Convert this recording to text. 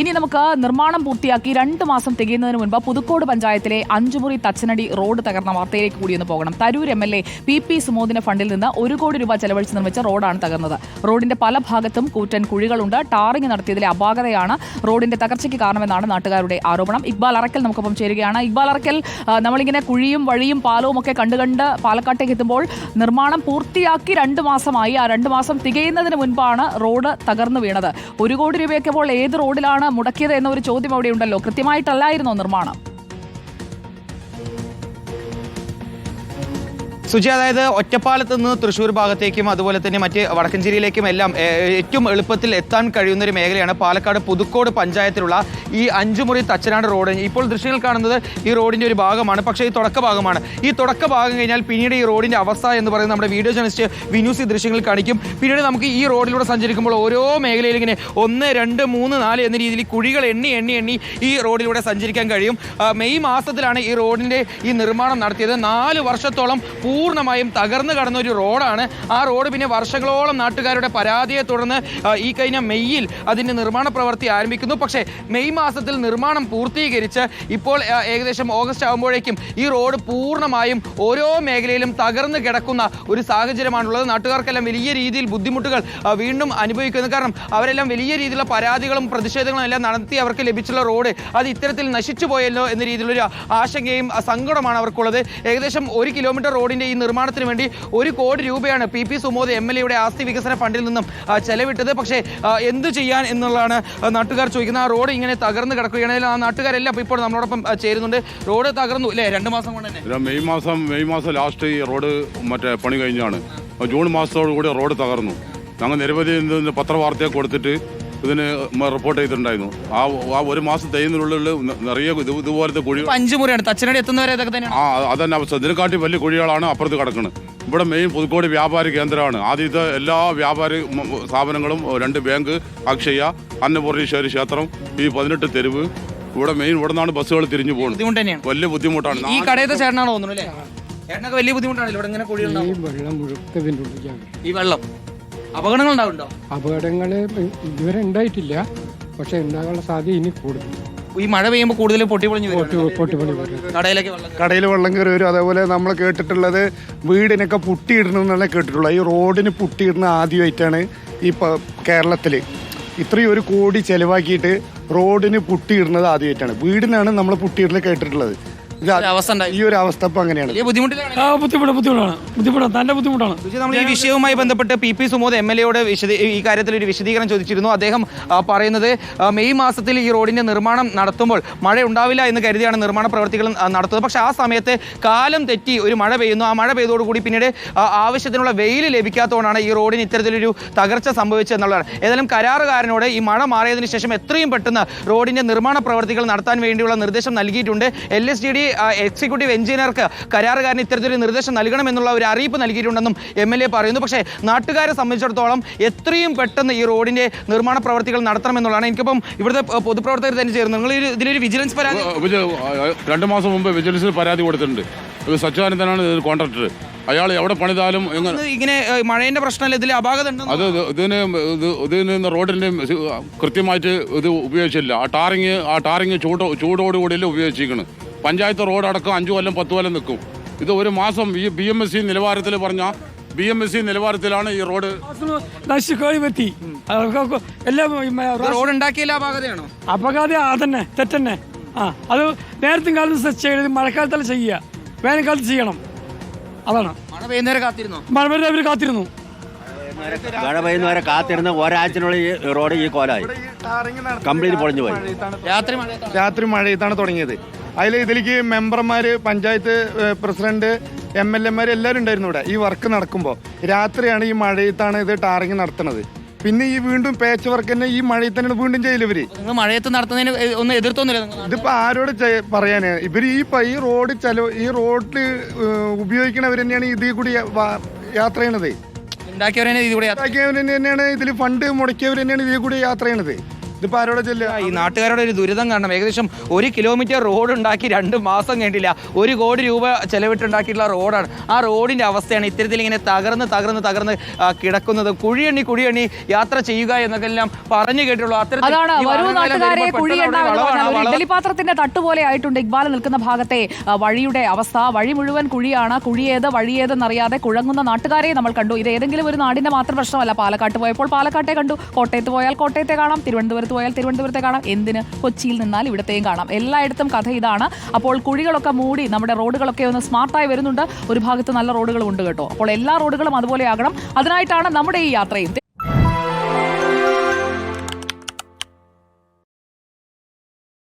ഇനി നമുക്ക് നിർമ്മാണം പൂർത്തിയാക്കി രണ്ട് മാസം തികയുന്നതിന് മുൻപ് പുതുക്കോട് പഞ്ചായത്തിലെ അഞ്ചുമുറി തച്ചനടി റോഡ് തകർന്ന വാർത്തയിലേക്ക് കൂടി ഒന്ന് പോകണം. Tharoor M L A P P സുമോദിന്റെ ഫണ്ടിൽ നിന്ന് ഒരു കോടി രൂപ ചെലവഴിച്ച് നിർമ്മിച്ച റോഡാണ് തകർന്നത്. റോഡിന്റെ പല ഭാഗത്തും കൂറ്റൻ കുഴികളുണ്ട്. ടാറിംഗ് നടത്തിയതിലെ അപാകതയാണ് റോഡിന്റെ തകർച്ചയ്ക്ക് കാരണമെന്നാണ് നാട്ടുകാരുടെ ആരോപണം. ഇക്ബാൽ അറക്കൽ നമുക്കൊപ്പം ചേരുകയാണ്. ഇക്ബാൽ അറക്കൽ നമ്മളിങ്ങനെ കുഴിയും വഴിയും പാലവും ഒക്കെ കണ്ടുകണ്ട് പാലക്കാട്ടേക്ക് എത്തുമ്പോൾ നിർമ്മാണം പൂർത്തിയാക്കി രണ്ട് മാസമായി. ആ രണ്ട് മാസം തികയുന്നതിന് മുൻപാണ് റോഡ് തകർന്നു വീണത്. ഒരു കോടി രൂപയൊക്കെ ഏത് റോഡിലാണ് മുടക്കിയത് എന്ന ഒരു ചോദ്യം അവിടെ ഉണ്ടല്ലോ കൃത്യമായിട്ടല്ലായിരുന്നോ നിർമ്മാണം? സുജി അതായത് ഒറ്റപ്പാലത്ത് നിന്ന് തൃശ്ശൂർ ഭാഗത്തേക്കും അതുപോലെ തന്നെ മറ്റ് വടക്കഞ്ചേരിയിലേക്കും എല്ലാം ഏറ്റവും എളുപ്പത്തിൽ എത്താൻ കഴിയുന്ന ഒരു മേഖലയാണ് പാലക്കാട് പുതുക്കോട് പഞ്ചായത്തിലുള്ള ഈ അഞ്ചുമുറി തച്ചനാട് റോഡ്. ഇപ്പോൾ ദൃശ്യങ്ങൾ കാണുന്നത് ഈ റോഡിന്റെ ഒരു ഭാഗമാണ് പക്ഷേ ഈ തുടക്ക ഭാഗമാണ്. ഈ തുടക്ക ഭാഗം കഴിഞ്ഞാൽ പിന്നീട് ഈ റോഡിന്റെ അവസ്ഥ എന്ന് പറയുന്നത് നമ്മുടെ വീഡിയോ ജേർണലിസ്റ്റ് വിനൂസ് ഈ ദൃശ്യങ്ങൾ കാണിക്കും. പിന്നീട് നമുക്ക് ഈ റോഡിലൂടെ സഞ്ചരിക്കുമ്പോൾ ഓരോ മേഖലയിൽ ഇങ്ങനെ ഒന്ന് രണ്ട് മൂന്ന് നാല് എന്ന രീതിയിൽ കുഴികൾ എണ്ണി എണ്ണി എണ്ണി ഈ റോഡിലൂടെ സഞ്ചരിക്കാൻ കഴിയും. മെയ് മാസത്തിലാണ് ഈ റോഡിന്റെ ഈ നിർമ്മാണം നടത്തിയത്. നാല് വർഷത്തോളം പൂർണമായും തകർന്നു കടന്ന ഒരു റോഡാണ്. ആ റോഡ് പിന്നെ വർഷങ്ങളോളം നാട്ടുകാരുടെ പരാതിയെ തുടർന്ന് ഈ കഴിഞ്ഞ മെയ്യിൽ അതിന്റെ നിർമ്മാണ പ്രവൃത്തി ആരംഭിക്കുന്നു. പക്ഷേ മെയ് മാസത്തിൽ നിർമ്മാണം പൂർത്തീകരിച്ച് ഇപ്പോൾ ഏകദേശം ഓഗസ്റ്റ് ആകുമ്പോഴേക്കും ഈ റോഡ് പൂർണമായും ഓരോ മേഖലയിലും തകർന്നു കിടക്കുന്ന ഒരു സാഹചര്യമാണുള്ളത്. നാട്ടുകാർക്കെല്ലാം വലിയ രീതിയിൽ ബുദ്ധിമുട്ടുകൾ വീണ്ടും അനുഭവിക്കുന്നു. കാരണം അവരെല്ലാം വലിയ രീതിയിലുള്ള പരാതികളും പ്രതിഷേധങ്ങളും എല്ലാം നടത്തി അവർക്ക് ലഭിച്ചുള്ള റോഡ് അത് ഇത്തരത്തിൽ നശിച്ചു പോയല്ലോ എന്ന രീതിയിലൊരു ആശങ്കയും സങ്കടമാണ് അവർക്കുള്ളത്. ഏകദേശം ഒരു കിലോമീറ്റർ റോഡിന്റെ ഈ നിർമ്മാണത്തിന് വേണ്ടി ഒരു കോടി രൂപയാണ് P P Sumod M L എയുടെ ആസ്തി വികസന ഫണ്ടിൽ നിന്നും ചെലവിട്ടത്. പക്ഷേ എന്ത് ചെയ്യാൻ എന്നുള്ളതാണ് നാട്ടുകാർ ചോദിക്കുന്നത്. ആ റോഡ് ഇങ്ങനെ തകർന്ന് കിടക്കുകയാണെങ്കിൽ ആ നാട്ടുകാരെല്ലാം ഇപ്പോൾ നമ്മളോടൊപ്പം ചേരുന്നുണ്ട്. റോഡ് തകർന്നു അല്ലേ രണ്ട് മാസം കൊണ്ട് തന്നെ. മെയ് മാസം മെയ് മാസം ലാസ്റ്റ് ഈ റോഡ് മറ്റേ പണി കഴിഞ്ഞാണ്. ജൂൺ മാസത്തോടു കൂടി റോഡ് തകർന്നു. ഞങ്ങൾ നിരവധി പത്രവാർത്തയൊക്കെ പത്രവാർത്തയെ കൊടുത്തിട്ട് ഇതിന് റിപ്പോർട്ട് ചെയ്തിട്ടുണ്ടായിരുന്നു. ആ ആ ഒരു മാസം തെയ്യുന്നതിനുള്ളിൽ നിറയെ ഇത് ഇതുപോലത്തെ കുഴി അഞ്ചു മുറിയാണ്. തച്ചനടി എത്തുന്നവരെ ഇതൊക്കെ തന്നെയാണ്. ആ അതന്നെ അവസ്ഥ. ഇതിനെക്കാട്ടി വലിയ കുഴികളാണ് അപ്പുറത്ത് കിടക്കുന്നത് ഇവിടെ മെയിൻ പുതുക്കോട് വ്യാപാര കേന്ദ്രമാണ്. ആദ്യത്തെ എല്ലാ വ്യാപാരി സ്ഥാപനങ്ങളും രണ്ട് ബാങ്ക് അക്ഷയ അന്നപൂർണീശ്വരി ക്ഷേത്രം ഈ പതിനെട്ട് തെരുവ് ഇവിടെ മെയിൻ ഇവിടെ നിന്നാണ് ബസ്സുകൾ തിരിഞ്ഞു പോകുന്നത് വലിയ ബുദ്ധിമുട്ടാണ്. ഈ കടയത്തെ ചേട്ടനാണോ തോന്നുന്നു അല്ലേ? ചേട്ടനൊക്കെ വലിയ ബുദ്ധിമുട്ടാണ് ഇവിടെ ഇങ്ങനെ കുഴികളുണ്ടാവും ഈ വെള്ളം. അപകടങ്ങൾ അപകടങ്ങൾ ഇതുവരെ ഉണ്ടായിട്ടില്ല. പക്ഷെ ഉണ്ടാകാനുള്ള സാധ്യത ഇനി കൂടുതൽ. ഈ മഴ പെയ്യുമ്പോൾ കൂടുതൽ പൊട്ടി പൊളിഞ്ഞു പൊട്ടി വരും. കടയിലേക്ക്. കടയിൽ വെള്ളം കയറി വരും. അതേപോലെ നമ്മൾ കേട്ടിട്ടുള്ളത് വീടിനൊക്കെ പുട്ടിയിടണമെന്നാണ് കേട്ടിട്ടുള്ളത് ഈ റോഡിന് പുട്ടിയിടുന്ന ആദ്യമായിട്ടാണ് ഈ കേരളത്തിൽ ഇത്രയും ഒരു കോടി ചെലവാക്കിയിട്ട് റോഡിന് പുട്ടിയിടുന്നത് ആദ്യമായിട്ടാണ്. വീടിനാണ് നമ്മൾ പുട്ടിയിടൽ കേട്ടിട്ടുള്ളത്. അവസ്ഥ ഉണ്ടായി. ഈ ഒരു അവസ്ഥ ഇപ്പം അങ്ങനെയാണ്. വലിയ ബുദ്ധിമുട്ടിലാണ്. ആ ബുദ്ധിമുട്ട് ബുദ്ധിമുട്ടാണ്. ബുദ്ധിമുട്ടാണ്. നല്ല ബുദ്ധിമുട്ടാണ്. സുജി, നമ്മൾ ഈ വിഷയവുമായി ബന്ധപ്പെട്ട് P P Sumod M L എയോട് വിശദീ ഈ കാര്യത്തിൽ ഒരു വിശദീകരണം ചോദിച്ചിരുന്നു. അദ്ദേഹം ആ, പറയുന്നത് ആ, മെയ് മാസത്തിൽ ഈ റോഡിന്റെ നിർമ്മാണം നടത്തുമ്പോൾ മഴ ഉണ്ടാവില്ല എന്ന് കരുതിയാണ് നിർമ്മാണ പ്രവർത്തികൾ ആ, നടത്തുന്നത്. പക്ഷേ ആ സമയത്ത് കാലം തെറ്റി ഒരു മഴ പെയ്യുന്നു. ആ മഴ പെയ്തോടുകൂടി പിന്നീട് ആ, ആവശ്യത്തിനുള്ള വെയിൽ ലഭിക്കാത്തതുകൊണ്ടാണ് ഈ റോഡിന് ഇത്തരത്തിലൊരു തകർച്ച സംഭവിച്ചതെന്നുള്ളതാണ് ഏതായാലും കരാറുകാരനോട് ഈ മഴ മാറിയതിനു ശേഷം എത്രയും പെട്ടെന്ന് റോഡിന്റെ നിർമ്മാണ പ്രവർത്തികൾ നടത്താൻ വേണ്ടിയുള്ള നിർദ്ദേശം നൽകിയിട്ടുണ്ട്. L S D D executive എഞ്ചിനീയർക്ക് കരാറുകാരന് ഇത്തരത്തിലൊരു നിർദ്ദേശം നൽകണമെന്നുള്ള ഒരു അറിയിപ്പ് നൽകിയിട്ടുണ്ടെന്നും എം എൽ എ പറയുന്നു. പക്ഷേ നാട്ടുകാരെ സംബന്ധിച്ചിടത്തോളം എത്രയും പെട്ടെന്ന് ഈ റോഡിന്റെ നിർമ്മാണ പ്രവർത്തികൾ നടത്തണമെന്നുള്ളതാണ്. എനിക്കിപ്പം ഇവിടുത്തെ പൊതുപ്രവർത്തകർ തന്നെ ചേർന്നു. നിങ്ങൾ ഇതിലൊരു വിജിലൻസ് പരാതി രണ്ടു മാസം മുമ്പ് വിജിലൻസിൽ പരാതി കൊടുത്തിട്ടുണ്ട്. സച്ചിദാനന്ദനാണ് കോൺട്രാക്ടർ അയാൾ എവിടെ പണിതാലും ഇങ്ങനെ മഴേന്റെ പ്രശ്നമല്ല ഇതിൽ അപാകത അത് ഇത് ഇതിന് ഇത് ഇതിന് റോഡിന്റെ കൃത്യമായിട്ട് ഇത് ഉപയോഗിച്ചില്ല. ആ ടാറിങ് ആ ടാറിങ് ചൂട് ചൂടോടുകൂടിയല്ലേ ഉപയോഗിച്ചിരിക്കുന്നത് പഞ്ചായത്ത് റോഡ് അടക്കം അഞ്ചു കൊല്ലം പത്ത് കൊല്ലം നിൽക്കും. ഇത് ഒരു മാസം ഈ ബി എം എസ് സി നിലവാരത്തിൽ പറഞ്ഞ ബി എം എസ് സി നിലവാരത്തിലാണ് ഈ റോഡ് നശിച്ചു കേളി പറ്റി എല്ലാം റോഡ് ഉണ്ടാക്കിയല്ല അപാകതയാണോ അപകടം അതന്നെ തെറ്റന്നെ. ആ അത് നേരത്തും കാലത്ത് ചെയ്യരുത്. മഴക്കാലത്തല്ല ചെയ്യുക. വേനൽക്കാലത്ത് ചെയ്യണം. അതാണ്. മഴ പെയ്യുന്നവരെ കാത്തിരുന്നു? മഴ പെയ്യുന്ന അവർ കാത്തിരുന്നു. മഴ പെയ്യുന്നവരെ കാത്തിരുന്ന് ഒരാഴ്ചനുള്ളിൽ ഈ റോഡ് ഈ കോലായി. കംപ്ലീറ്റ് പൊളിഞ്ഞു പോയി. രാത്രി മഴ രാത്രി മഴയത്താണ് തുടങ്ങിയത്. അതിൽ ഇതിലേക്ക് മെമ്പർമാർ പഞ്ചായത്ത് പ്രസിഡന്റ് എം എൽ എമാർ എല്ലാവരും ഉണ്ടായിരുന്നു ഇവിടെ. ഈ വർക്ക് നടക്കുമ്പോൾ രാത്രിയാണ് ഈ മഴയത്താണ് ഇത് ടാറിങ് നടത്തുന്നത്. പിന്നെ ഈ വീണ്ടും പേച്ച് വർക്ക് തന്നെ ഈ മഴയിൽ തന്നെയാണ് വീണ്ടും ചെയ്യൽ മഴയത്ത് നടത്തുന്നതിന് ഒന്നും എതിർത്തൊന്നുമില്ല ഇതിപ്പോ ആരോട് പറയാന്? ഇവർ ഈ ഈ റോഡ് ചെലവ് ഈ റോഡിൽ ഉപയോഗിക്കണവർ തന്നെയാണ് ഇതിൽ കൂടി യാത്ര ചെയ്യണത്. ഉണ്ടാക്കിയവർ തന്നെയാണ് ഇതിൽ ഫണ്ട് മുടക്കിയവർ തന്നെയാണ് ഇതിൽ കൂടി യാത്ര ചെയ്യണത്. ഇതിപ്പോ ആരോടെ ചെല്ലുക? ഈ നാട്ടുകാരുടെ ഒരു ദുരിതം കാരണം ഏകദേശം ഒരു കിലോമീറ്റർ റോഡ് ഉണ്ടാക്കി രണ്ട് മാസം കഴിഞ്ഞില്ല ഒരു കോടി രൂപ ചെലവിട്ടുണ്ടാക്കിയിട്ടുള്ള റോഡാണ്. ആ റോഡിന്റെ അവസ്ഥയാണ് ഇത്തരത്തിൽ ഇങ്ങനെ തകർന്ന് തകർന്ന് തകർന്ന് ആ, കിടക്കുന്നത്. കുഴിയെണ്ണി കുഴിയെണ്ണി യാത്ര ചെയ്യുക എന്നൊക്കെ എല്ലാം പറഞ്ഞു കേട്ടുള്ളൂ അത്തരത്തിൽ അതാണ് ഈ വരൂ വാഹനങ്ങളെല്ലാം നാട്ടുകാരെ വരുമ്പോൾ കുഴി പെട്ടെന്ന് അവിടെ എന്ന് പറഞ്ഞാൽ ആ ഒരു വളവ് ഇഡ്ഡലി പാത്രത്തിന്റെ തട്ടുപോലെ ആയിട്ടുണ്ട് ഇക്ബാൽ നിൽക്കുന്ന ഭാഗത്തെ ആ, വഴിയുടെ അവസ്ഥ. വഴി മുഴുവൻ കുഴിയാണ്. കുഴിയേത് വഴിയേതെന്നറിയാതെ കുഴങ്ങുന്ന നാട്ടുകാരെ നമ്മൾ കണ്ടു. ഇത് ഏതെങ്കിലും ഒരു നാടിന്റെ മാത്രം പ്രശ്നമല്ല. പാലക്കാട്ട് പോയപ്പോൾ പാലക്കാട്ടെ കണ്ടു. കോട്ടയത്ത് പോയാൽ കോട്ടയത്തെ കാണാം. തിരുവനന്തപുരത്ത് പോയാൽ തിരുവനന്തപുരത്തെ കാണാം. എന്തിന്? കൊച്ചിയിൽ നിന്നാൽ ഇവിടത്തെയും കാണാം. എല്ലായിടത്തും കഥ ഇതാണ്. അപ്പോൾ കുഴികളൊക്കെ മൂടി നമ്മുടെ റോഡുകളൊക്കെ ഒന്ന് സ്മാർട്ടായി വരുന്നുണ്ട്. ഒരു ഭാഗത്ത് നല്ല റോഡുകളും ഉണ്ട് കേട്ടോ. അപ്പോൾ എല്ലാ റോഡുകളും അതുപോലെ ആകണം. അതിനായിട്ടാണ് നമ്മുടെ ഈ യാത്രയും.